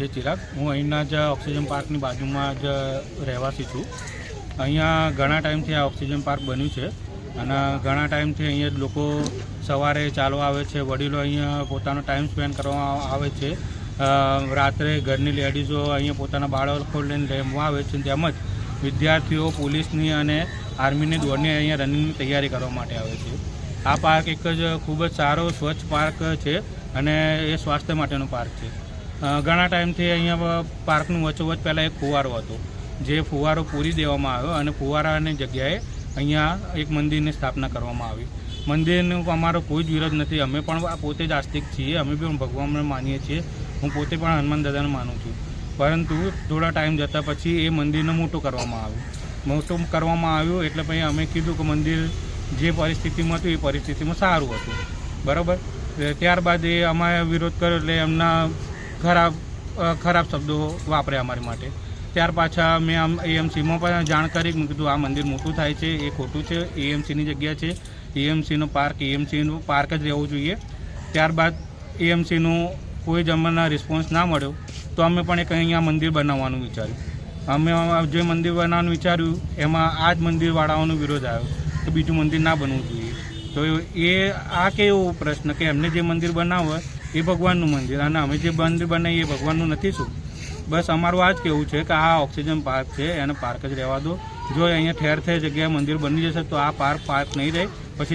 છે ચિરાગ. હું અહીંના જ ઓક્સિજન પાર્કની બાજુમાં જ રહેવાસી છું. અહીંયા ઘણા ટાઈમથી આ ઓક્સિજન પાર્ક બન્યું છે અને ઘણા ટાઈમથી અહીંયા લોકો સવારે ચાલવા આવે છે. વડીલો અહીંયા પોતાનો ટાઈમ સ્પેન્ડ કરવા આવે છે. રાત્રે ઘરની લેડીઝો અહીંયા પોતાના બાળકો લઈને રમવા આવે છે. તેમજ વિદ્યાર્થીઓ, પોલીસની અને આર્મીની દોડની અહીંયા રનિંગની તૈયારી કરવા માટે આવે છે. આ પાર્ક એક જ ખૂબ જ સારો સ્વચ્છ પાર્ક છે અને એ સ્વાસ્થ્ય માટેનો પાર્ક છે. ઘણા ટાઈમથી અહીંયા પાર્કનું વચોવચ પહેલાં એક ફુવારો હતો. જે ફુવારો પૂરી દેવામાં આવ્યો અને ફુવારાની જગ્યાએ અહીંયા એક મંદિરની સ્થાપના કરવામાં આવી. મંદિરનો અમારો કોઈ જ વિરોધ નથી. અમે પણ પોતે જ આસ્તિક છીએ. અમે પણ ભગવાનને માનીએ છીએ. હું પોતે પણ હનુમાન દાદાને માનું છું. પરંતુ થોડા ટાઈમ જતાં પછી એ મંદિરને મોટું કરવામાં આવ્યું. મોટું કરવામાં આવ્યું એટલે પછી અમે કીધું કે મંદિર જે પરિસ્થિતિમાં હતું એ પરિસ્થિતિમાં સારું હતું. બરાબર? ત્યારબાદ એ અમારે વિરોધ કર્યો એટલે એમના ખરાબ ખરાબ શબ્દો વાપર્યા અમારી માટે. ત્યાર પાછા મેં આમ એએમસીમાં પણ જાણ કરી, મેં કીધું, આ મંદિર મોટું થાય છે, એ ખોટું છે એએમસીની જગ્યા છે. એએમસીનો પાર્ક એએમસીનું પાર્ક જ રહેવું જોઈએ. ત્યારબાદ એએમસીનું કોઈ જમાના રિસ્પોન્સ ના મળ્યો, તો અમે પણ એક અહીંયા મંદિર બનાવવાનું વિચાર્યું. અમે જે મંદિર બનાવવાનું વિચાર્યું, એમાં આ જ મંદિરવાળાઓનો વિરોધ આવ્યો તો બીજું મંદિર ના બનવું જોઈએ. તો એ આ કેવો પ્રશ્ન કે એમને જે મંદિર બનાવવું હોય એ ભગવાનનું મંદિર. અને અમે જે મંદિર બનાવીએ એ ભગવાનનું નથી શું? બસ અમારું આ જ કહેવું છે કે આ ઓક્સિજન પાર્ક છે, એને પાર્ક જ રહેવા દો. જો અહીંયા ઠેર ઠેર જગ્યાએ મંદિર બની જશે તો આ પાર્ક પાર્ક નહીં રહે.